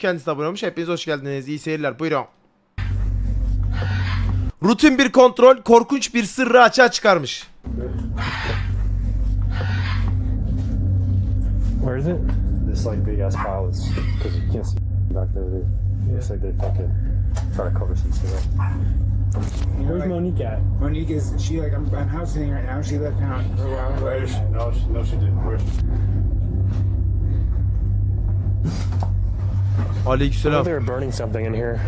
Kendisi de abone olmuş. Hepiniz hoş geldiniz. İyi seyirler. Buyurun. Rutin bir kontrol korkunç bir sırrı açığa çıkarmış. Where is it? This like big ass pile is because you can't see back there. They, Looks like they fucking try to cover some shit up. Where's Monique at? Monique is she like I'm, I'm house sitting right now. She left town for a while. Where is she? No, she, no, she didn't. Where is she? Aleykümselam. think they were burning something in here.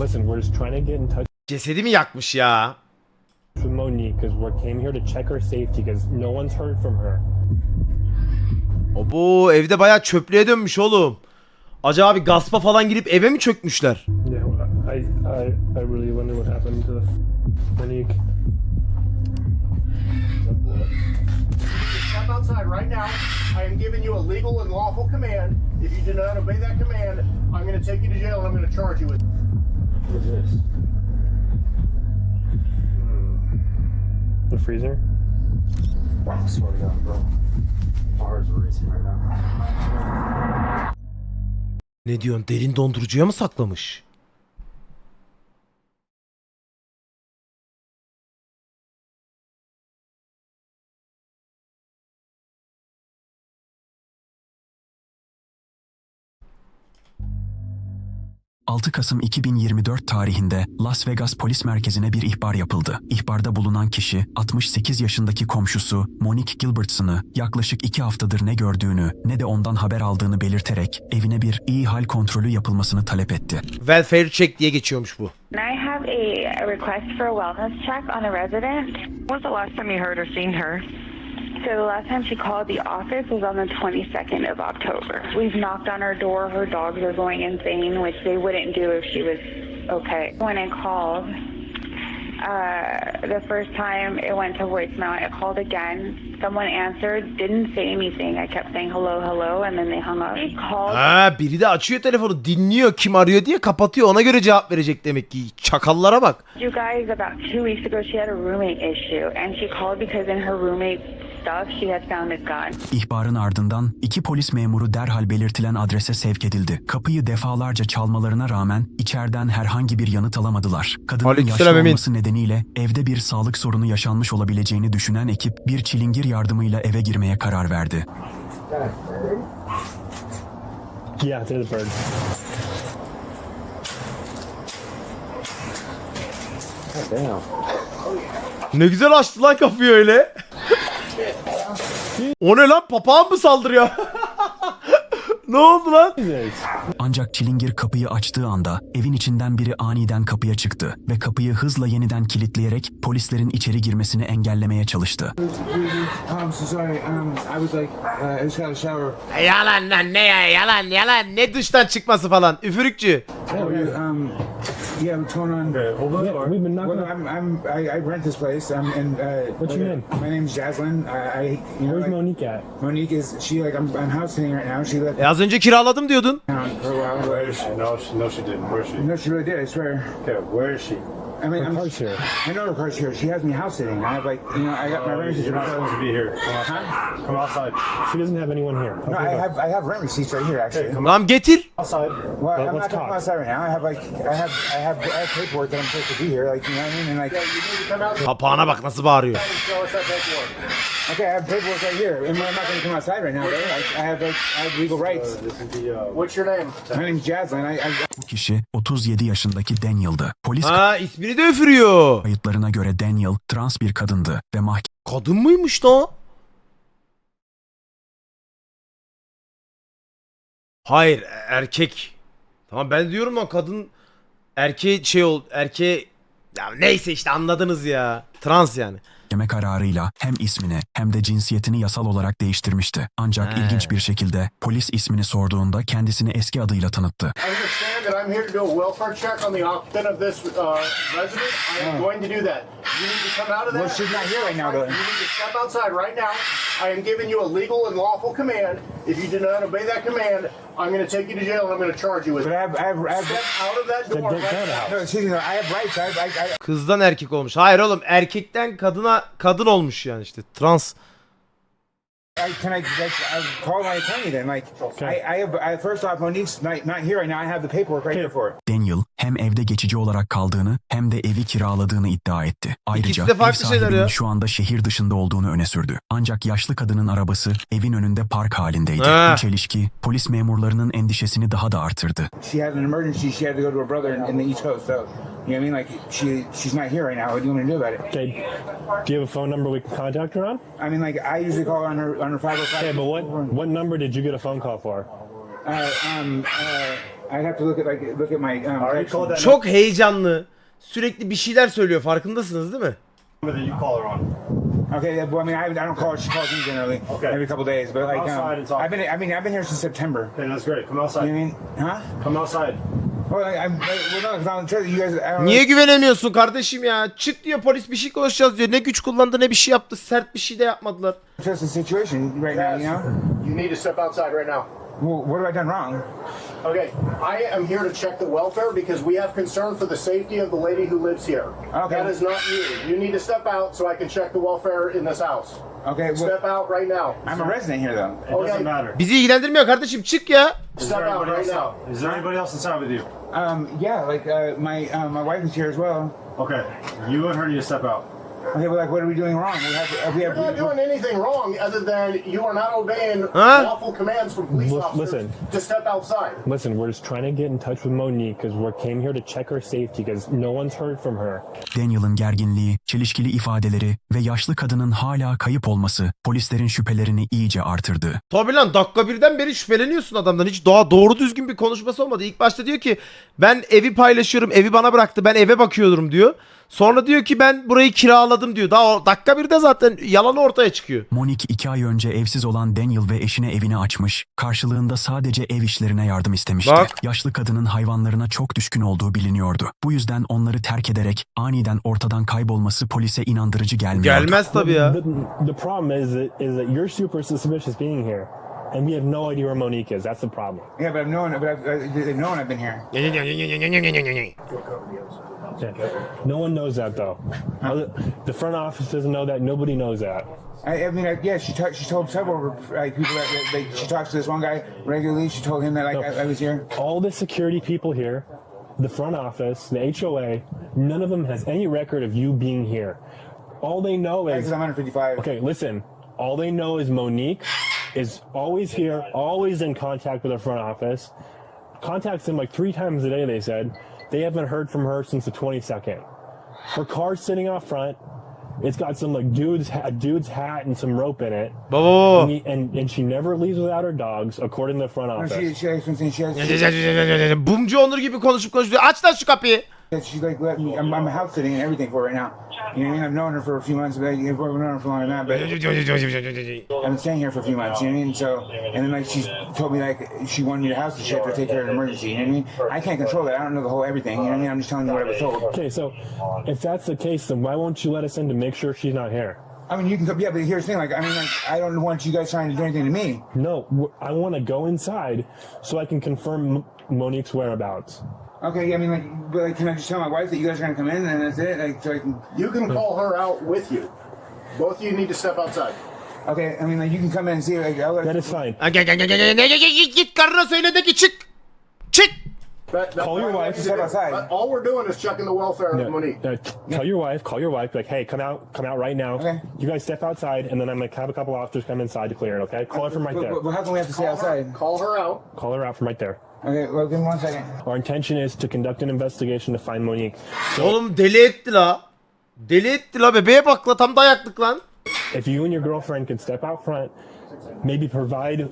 Listen, we're just trying to get in touch Cesedi mi yakmış ya? with Monique because we came here to check her safety because no one's heard from her. Abo evde bayağı çöplüğe dönmüş oğlum. Acaba bir gaspa falan girip eve mi çökmüşler? Yeah, I, I, I really wonder what happened to Monique. Step outside right now. I am giving you a legal and lawful command. If you do not obey that command, I'm going to take you to jail and I'm going to charge you with. What is this? The freezer? I swear to God, bro. My heart's racing right now. Ne diyorsun? Derin dondurucuya mı saklamış? ...6 Kasım 2024 tarihinde Las Vegas polis merkezine bir ihbar yapıldı. İhbarda bulunan kişi 68 yaşındaki komşusu Monique Gilbertson'ı yaklaşık 2 haftadır ne gördüğünü ne de ondan haber aldığını belirterek evine bir iyi hal kontrolü yapılmasını talep etti. Welfare check diye geçiyormuş bu. I have a, request for a wellness check on a resident. When's the last time you heard or seen her? So the last time she called the office was on the 22nd of October. We've knocked on her door. Her dogs are going insane, which they wouldn't do if she was okay. When I called, uh, the first time it went to voicemail. I called again. Someone answered, didn't say anything. I kept saying hello, hello, and then they hung up. I called. Ha biri de açıyor telefonu dinliyor kim arıyor diye kapatıyor ona göre cevap verecek demek ki. Çakallara bak. You guys, about two weeks ago, she had a roommate issue, and she called because in her roommate stuff she had found a gun. İhbarın ardından iki polis memuru derhal belirtilen adrese sevk edildi. Kapıyı defalarca çalmalarına rağmen içeriden herhangi bir yanıt alamadılar. Kadının Aleykümselam yaşlı Emin. olması nedeniyle evde bir sağlık sorunu yaşanmış olabileceğini düşünen ekip bir çilingir yardımıyla eve girmeye karar verdi. Yeah, they're the bird. Ne güzel açtı lan kapıyı öyle. o ne lan papağan mı saldırıyor? ne oldu lan? Ancak çilingir kapıyı açtığı anda evin içinden biri aniden kapıya çıktı ve kapıyı hızla yeniden kilitleyerek polislerin içeri girmesini engellemeye çalıştı. Yalan lan ne ya yalan yalan ne dıştan çıkması falan üfürükçü. Are you? Um, yeah, what's going on? Yeah, we've been knocking Well. I'm, I'm, I, I rent this place. Um, and uh, What's your name? My name's Jaslyn. I, I you know, Where's like, Monique at? Monique is she like I'm, I'm house sitting right now. She left E az önce kiraladım diyordun. town for a while. Where is she? No, she, no, she didn't. Where is she? No, she really did. I swear. Okay, where is she? I mean, Her I'm, car's here. I know her car's here. She has me house sitting. I have like, you know, I got my uh, rent receipts. You're not supposed to be here. Come outside. Huh? Come outside. She doesn't have anyone here. No, I have I have rent receipts right here actually. come Lan getir. Outside. Well, Let- I'm let's not talk. come outside right now. I have like I have I have I have paperwork that I'm supposed to be here. Like you know what I mean? And like Papağana bak nasıl bağırıyor. Show us that paperwork. Okay, I have paperwork right here, and I'm not gonna come outside right now. Though. Like, I have like I have legal rights. The, uh, What's your name? My name's Jaslyn. I, I Bu kişi 37 yaşındaki Daniel'dı. Polis Ha ismini de üfürüyor. kayıtlarına göre Daniel trans bir kadındı ve mahkeme Kadın mıymış da o? Hayır erkek. Tamam ben diyorum lan kadın erkeğe şey ol erkeğe ya neyse işte anladınız ya. Trans yani. Mahkeme kararıyla hem ismini hem de cinsiyetini yasal olarak değiştirmişti. Ancak He. ilginç bir şekilde polis ismini sorduğunda kendisini eski adıyla tanıttı. Understand that I'm here to do a welfare check on the occupant of this uh, resident. I am going to do that. You need to come out of that. Well, she's not here right now, though. You need to step outside right now. I am giving you a legal and lawful command. If you do not obey that command, I'm going to take you to jail and I'm going to charge you with but it. I have I have, I Step have out of that door right now. no, excuse me. I have rights. I have I, I Kızdan erkek olmuş. Hayır oğlum erkekten kadına kadın olmuş yani işte. Trans. I, can I, like, I call my attorney then? Like, Okay. I, I have. I, first off, Monique's not, not here right now. I have the paperwork right Okay. here for it. Daniel hem evde geçici olarak kaldığını hem de evi kiraladığını iddia etti. Ayrıca İkisi de ev sahibinin ya. şu anda şehir dışında olduğunu öne sürdü. Ancak yaşlı kadının arabası evin önünde park halindeydi. Ha. Bu çelişki polis memurlarının endişesini daha da artırdı. She had an emergency. She had to go to her brother in, in the East Coast. So, you know what I mean? Like, she she's not here right now. What do you want to do about it? Okay. Do you have a phone number we can contact her on? I mean, like, I usually call on her on her five hundred five. Okay, but what what number did you get a phone call for? Uh, um, uh, I'd have to look at like look at my um. Already text. called that Çok heyecanlı. Sürekli bir şeyler söylüyor farkındasınız değil mi? number that you call her on. Okay, yeah, well, I mean, I, I don't call her. She calls me generally Okay. every couple days. But like, Outside um. I've been I mean I've been here since September. Okay, that's great. Come You outside. know what I mean? Huh? Come outside. Niye güvenemiyorsun kardeşim ya? Çık diyor polis bir şey konuşacağız diyor. Ne güç kullandı ne bir şey yaptı. Sert bir şey de yapmadılar. trust the situation right now. You know. You need to step outside right now. Well, what have I done wrong? Okay, I am here to check the welfare because we have concern for the safety of the lady who lives here. Okay. That is not you. You need to step out so I can check the welfare in this house. Okay, well, Step out right now. I'm a resident here though. It Okay. doesn't matter. Bizi ilgilendirmiyor kardeşim çık ya. Is Step there out anybody right else? now. Is there anybody else inside with you? Um, yeah, like uh, my um, my wife is here as well. Okay. You and her need to step out. Okay, well, like, what are we doing wrong? We have, uh, we You're not have. doing anything wrong other than you are not obeying Huh? lawful commands from police Lis- officers listen. to step outside. Listen, we're just trying to get in touch with Monique because we came here to check her safety because no one's heard from her. Daniel'ın gerginliği, çelişkili ifadeleri ve yaşlı kadının hala kayıp olması polislerin şüphelerini iyice artırdı. Tabii lan dakika birden beri şüpheleniyorsun adamdan. Hiç doğa doğru düzgün bir konuşması olmadı. İlk başta diyor ki ben evi paylaşıyorum. Evi bana bıraktı. Ben eve bakıyordum diyor. Sonra diyor ki ben burayı kiraladım diyor. Daha o, dakika birde zaten yalanı ortaya çıkıyor. Monique iki ay önce evsiz olan Daniel ve eşine evini açmış, karşılığında sadece ev işlerine yardım istemişti. Bak. Yaşlı kadının hayvanlarına çok düşkün olduğu biliniyordu. Bu yüzden onları terk ederek aniden ortadan kaybolması polise inandırıcı gelmiyordu. Gelmez tabii ya. The, the problem is that, is that you're super suspicious being here, and we have no idea where Monique is. That's the problem. Yeah, but I've known, but I've, they've known I've been here. Yeah. No one knows that though. Other- The front office doesn't know that. Nobody knows that. I, I mean, I, yeah, she she told several like people that, that they, she talks to this one guy regularly. She told him that like I, I was here. All the security people here, the front office, the HOA, none of them has any record of you being here. All they know is Because I'm under 55. Okay, listen. All they know is Monique is always here, always in contact with the front office. Contacts them like three times a day, they said. They haven't heard from her since the 22nd. Her car's sitting out front. It's got some like dude's hat, dude's hat and some rope in it. Baba baba. And, he- and and she never leaves without her dogs, according to the front office. she, she, has something. She has. Onur gibi konuşup konuşuyor. Aç lan şu kapıyı. She's like let me. I'm, I'm house sitting and everything for right now. You know what I mean? I've known her for a few months, but I've known her for longer than that. But I've been staying here for a few months. You know what I mean? So, and then like she told me like she wanted me to house the shit to take care of an emergency. You know what I mean? I can't control that. I don't know the whole everything. You know what I mean? I'm just telling you what I was told. Okay, so if that's the case, then why won't you let us in to make sure she's not here? I mean, you can come. Yeah, but here's the thing. Like, I mean, like, I don't want you guys trying to do anything to me. No, I want to go inside so I can confirm Monique's whereabouts. Okay, I mean, like, but like, can I just tell my wife that you guys are gonna come in and that's it? Like, so I can. You can call her out with you. Both of you need to step outside. Okay, I mean, like, you can come in and see. Like, I'll let That is fine. Çık. Çık. That, that's Call your wife, want you to step do. outside. All we're doing is checking the welfare of Monique. Uh, t- tell your wife, call your wife, like, hey, come out, come out right now. Okay. You guys step outside, and then I'm gonna have a couple officers come inside to clear it. Okay? Call her from right But, there. but, but how can we have to stay Call her, outside? call her out. Call her out from right there. Okay, well, give me one second. Our intention is to conduct an investigation to find Monique. Oğlum deli etti la. Deli etti la bebeğe bak la tam dayaklık lan. If you and your girlfriend could step out front, maybe provide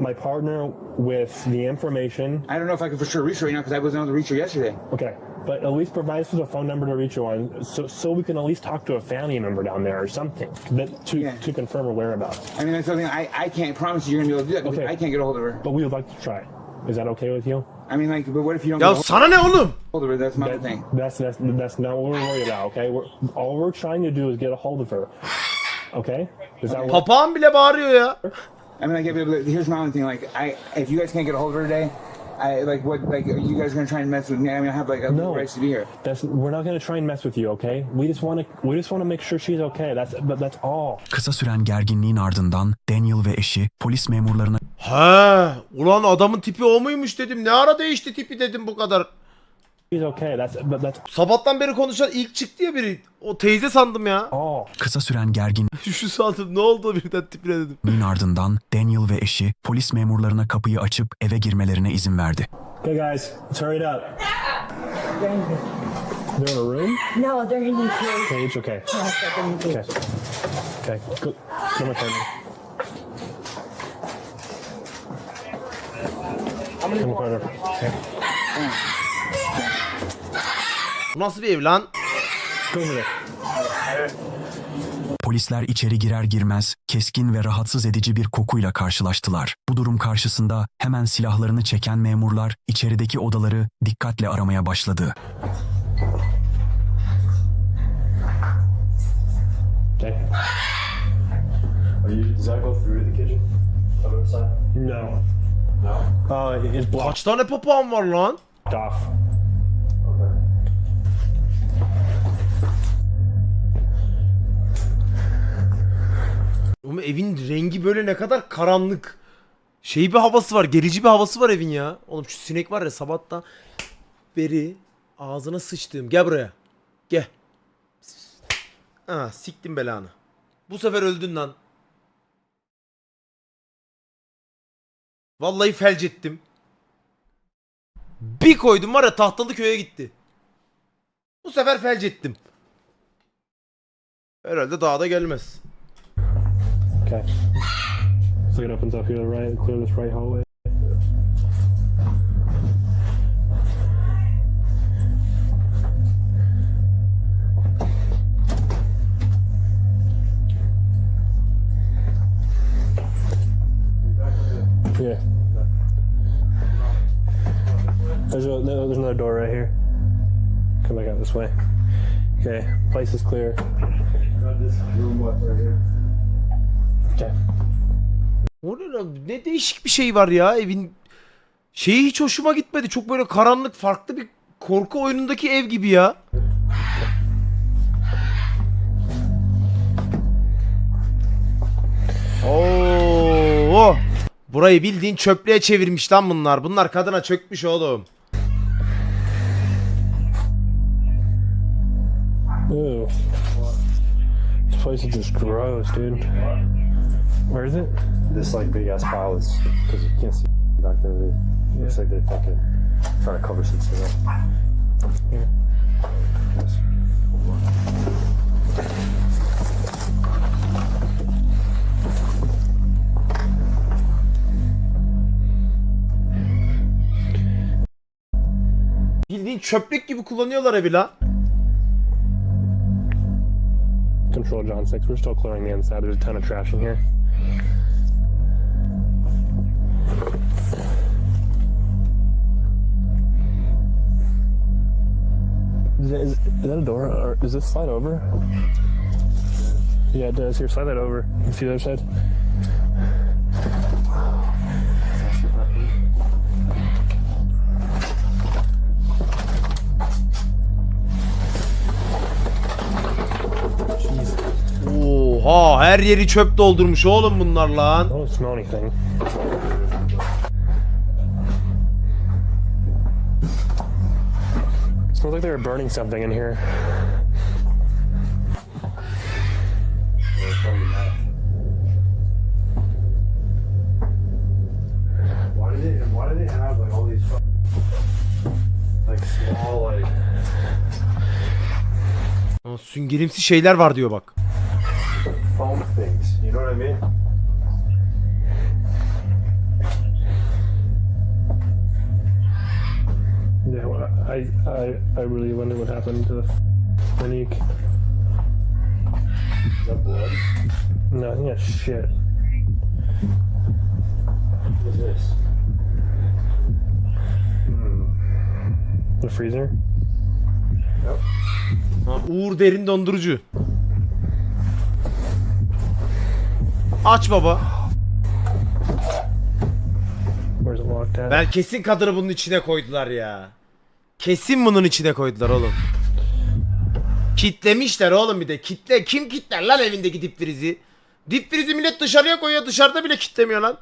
my partner with the information. I don't know if I can for sure reach her right now because I wasn't able to reach her yesterday. Okay, but at least provide us with a phone number to reach her on, so so we can at least talk to a family member down there or something that, to Yeah. to confirm her whereabouts. I mean, that's something I, I can't promise you you're gonna be able to do that because Okay. I can't get a hold of her. But we would like to try. Is that okay with you? I mean, like, but what if you don't Ya get a sana ne oğlum? hold of her? That's my That- thing. that's that's that's not what we're worried about. Okay, we're, all we're trying to do is get a hold of her. Okay, is that? Papağan bile bağırıyor ya. I mean, like, but- but here's my only thing. Like, I if you guys can't get a hold of her today, I like what like are you guys gonna try and mess with me? I mean, I have like a No. rights to be here. That's we're not going to try and mess with you, okay? We just want to we just want to make sure she's okay. That's but that's all. Kısa süren gerginliğin ardından Daniel ve eşi polis memurlarına He, ulan adamın tipi o muymuş dedim. Ne ara değişti tipi dedim bu kadar. She's okay. That's but that's Sabahtan beri konuşan ilk çıktı ya biri. O teyze sandım ya. all. kısa süren gerginliğin Şu sandım ne oldu birden tipine dedim. ardından Daniel ve eşi polis memurlarına kapıyı açıp eve girmelerine izin verdi. Okay, guys, let's hurry it up. They're in a room. No, they're in the cage. Cage. Okay. Okay. Okay. Go. Go my corner. Come the corner. Okay. Bu nasıl bir ev lan? Polisler içeri girer girmez keskin ve rahatsız edici bir kokuyla karşılaştılar. Bu durum karşısında hemen silahlarını çeken memurlar içerideki odaları dikkatle aramaya başladı. Okay. Are you, does that go through to the kitchen? Other side? No. No? Uh, it's blocked Kaç tane papağan var lan? off. Oğlum evin rengi böyle ne kadar karanlık. Şey bir havası var, gerici bir havası var evin ya. Oğlum şu sinek var ya sabahtan beri ağzına sıçtığım. Gel buraya. Gel. Ha, siktim belanı. Bu sefer öldün lan. Vallahi felç ettim. Bir koydum var ya tahtalı köye gitti. Bu sefer felç ettim. Herhalde daha da gelmez. Okay. So it opens up here to the right. Clear this right hallway. Yeah. There's, a, there's another door right here. Come back out this way. Okay, place is clear. Got this room left right here. Okay. O ne lan? Ne değişik bir şey var ya evin. Şeyi hiç hoşuma gitmedi. Çok böyle karanlık farklı bir korku oyunundaki ev gibi ya. Oo! Burayı bildiğin çöplüğe çevirmiş lan bunlar. Bunlar kadına çökmüş oğlum. Ew. This place is just gross, dude. Where is it? This like big ass pile is because you can't see back there. They, Looks like they fucking try to cover some shit up. Here. Yes. Bildiğin çöplük gibi kullanıyorlar evi lan. Control John 6. We're still clearing the inside. There's a ton of trash in here. Is that, is, is a door? Or does this slide over? Yeah, it does. Here, slide that over. You see the other side? Oha her yeri çöp doldurmuş oğlum bunlar lan. I don't smell anything. smells like they were burning something in here. Why do they? And why do they have like all these like small like Aa, Süngerimsi şeyler var diyor bak. Foam things? You know what I mean? Yeah, well, I, I, I really wonder what happened to Monique. Is that blood? No, I think that's shit. What is this? Hmm. The freezer? Ha, Uğur derin dondurucu. Aç baba. Ben kesin kadını bunun içine koydular ya. Kesin bunun içine koydular oğlum. Kitlemişler oğlum bir de. Kitle kim kitler lan evindeki dip frizi? Dip frizi millet dışarıya koyuyor. Dışarıda bile kitlemiyor lan.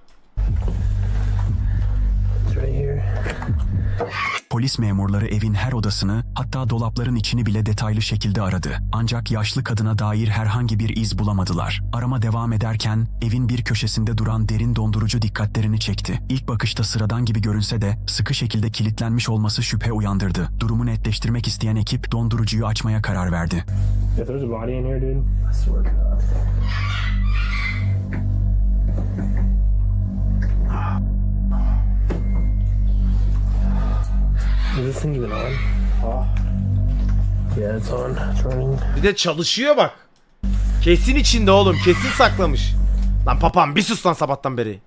Polis memurları evin her odasını, hatta dolapların içini bile detaylı şekilde aradı. Ancak yaşlı kadına dair herhangi bir iz bulamadılar. Arama devam ederken evin bir köşesinde duran derin dondurucu dikkatlerini çekti. İlk bakışta sıradan gibi görünse de sıkı şekilde kilitlenmiş olması şüphe uyandırdı. Durumu netleştirmek isteyen ekip dondurucuyu açmaya karar verdi. If this thing even on? Yeah, it's on. It's. Bir de çalışıyor bak. Kesin içinde oğlum. Kesin saklamış. Lan papam bir sus lan sabahtan beri.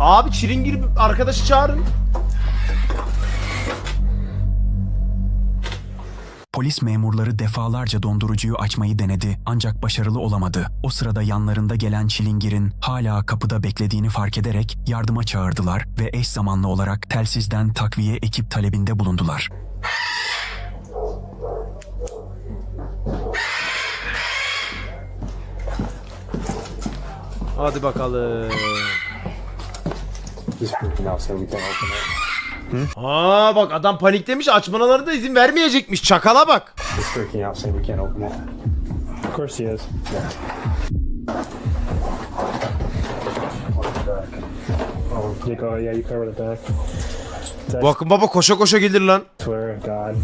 Abi çilingir arkadaşı çağırın. Polis memurları defalarca dondurucuyu açmayı denedi ancak başarılı olamadı. O sırada yanlarında gelen çilingir'in hala kapıda beklediğini fark ederek yardıma çağırdılar ve eş zamanlı olarak telsizden takviye ekip talebinde bulundular. Hadi bakalım. He's freaking out, so we can't open it. Aa bak adam paniklemiş açmalarına da izin vermeyecekmiş. Çakala bak. He's freaking out, saying we can't open it. Of course he is. You go. Yeah, you cover the back. That's, Bakın baba koşa koşa gelir lan. swear to God.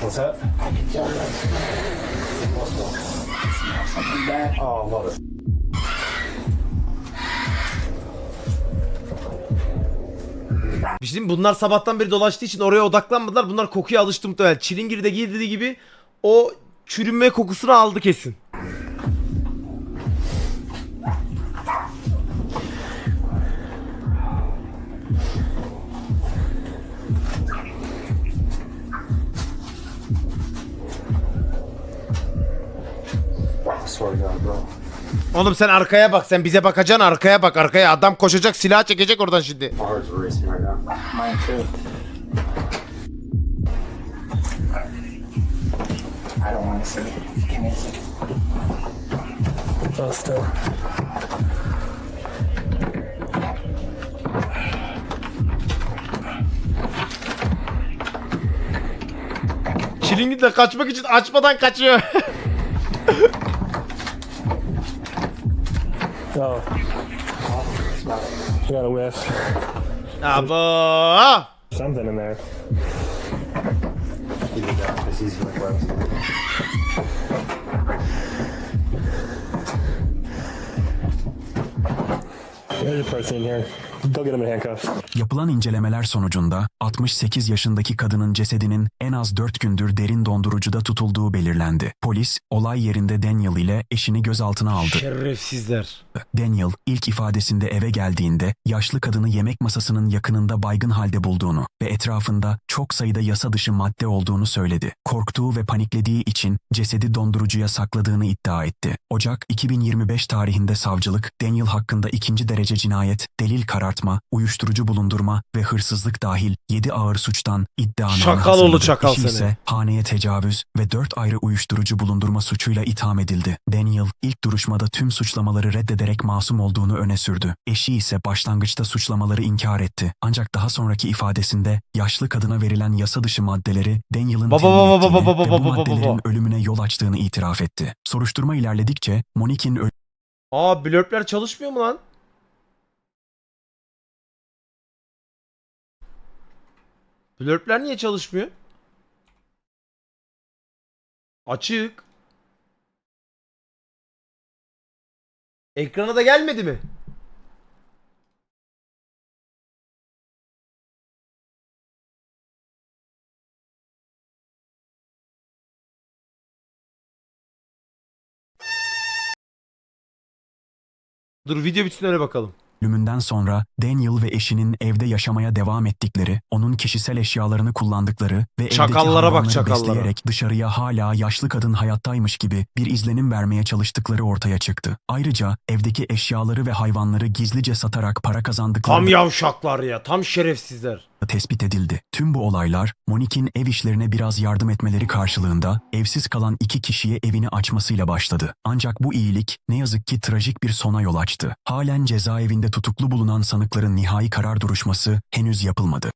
What's that? Oh, love it. Bir şey bunlar sabahtan beri dolaştığı için oraya odaklanmadılar. Bunlar kokuya alıştı muhtemelen. Çilingir de girdiği gibi o çürünme kokusunu aldı kesin. I swear to God, bro. Oğlum sen arkaya bak. Sen bize bakacaksın arkaya bak arkaya. Adam koşacak silah çekecek oradan şimdi. Çilingir de kaçmak için açmadan kaçıyor. Oh. You got a whiff. Abo. Something in there. He did that because he's like There's a person in here. Go get him in handcuffs. Yapılan incelemeler sonucunda 68 yaşındaki kadının cesedinin en az 4 gündür derin dondurucuda tutulduğu belirlendi. Polis olay yerinde Daniel ile eşini gözaltına aldı. Şerefsizler. Daniel ilk ifadesinde eve geldiğinde yaşlı kadını yemek masasının yakınında baygın halde bulduğunu ve etrafında çok sayıda yasa dışı madde olduğunu söyledi. Korktuğu ve paniklediği için cesedi dondurucuya sakladığını iddia etti. Ocak 2025 tarihinde savcılık Daniel hakkında ikinci derece cinayet, delil karartma, uyuşturucu bulundurma ve hırsızlık dahil 7 ağır suçtan iddianame Şakal oğlu çakal Eşi seni. ise haneye tecavüz ve 4 ayrı uyuşturucu bulundurma suçuyla itham edildi. Daniel ilk duruşmada tüm suçlamaları reddederek masum olduğunu öne sürdü. Eşi ise başlangıçta suçlamaları inkar etti. Ancak daha sonraki ifadesinde yaşlı kadına verilen yasa dışı maddeleri Daniel'ın Baba, temin baba, ettiğini baba, baba, ve bu baba, baba, maddelerin baba. ölümüne yol açtığını itiraf etti. Soruşturma ilerledikçe Monique'in Aa blurpler çalışmıyor mu lan? Blurpler niye çalışmıyor? Açık. Ekrana da gelmedi mi? Dur video bitsin öyle bakalım. Ölümünden sonra Daniel ve eşinin evde yaşamaya devam ettikleri, onun kişisel eşyalarını kullandıkları ve evdeki Çakallara bak, hayvanları çakallara. besleyerek dışarıya hala yaşlı kadın hayattaymış gibi bir izlenim vermeye çalıştıkları ortaya çıktı. Ayrıca evdeki eşyaları ve hayvanları gizlice satarak para kazandıkları Tam yavşaklar ya. Tam şerefsizler. Tespit edildi. Tüm bu olaylar Monique'in ev işlerine biraz yardım etmeleri karşılığında evsiz kalan iki kişiye evini açmasıyla başladı. Ancak bu iyilik ne yazık ki trajik bir sona yol açtı. Halen cezaevinde tutuklu bulunan sanıkların nihai karar duruşması henüz yapılmadı.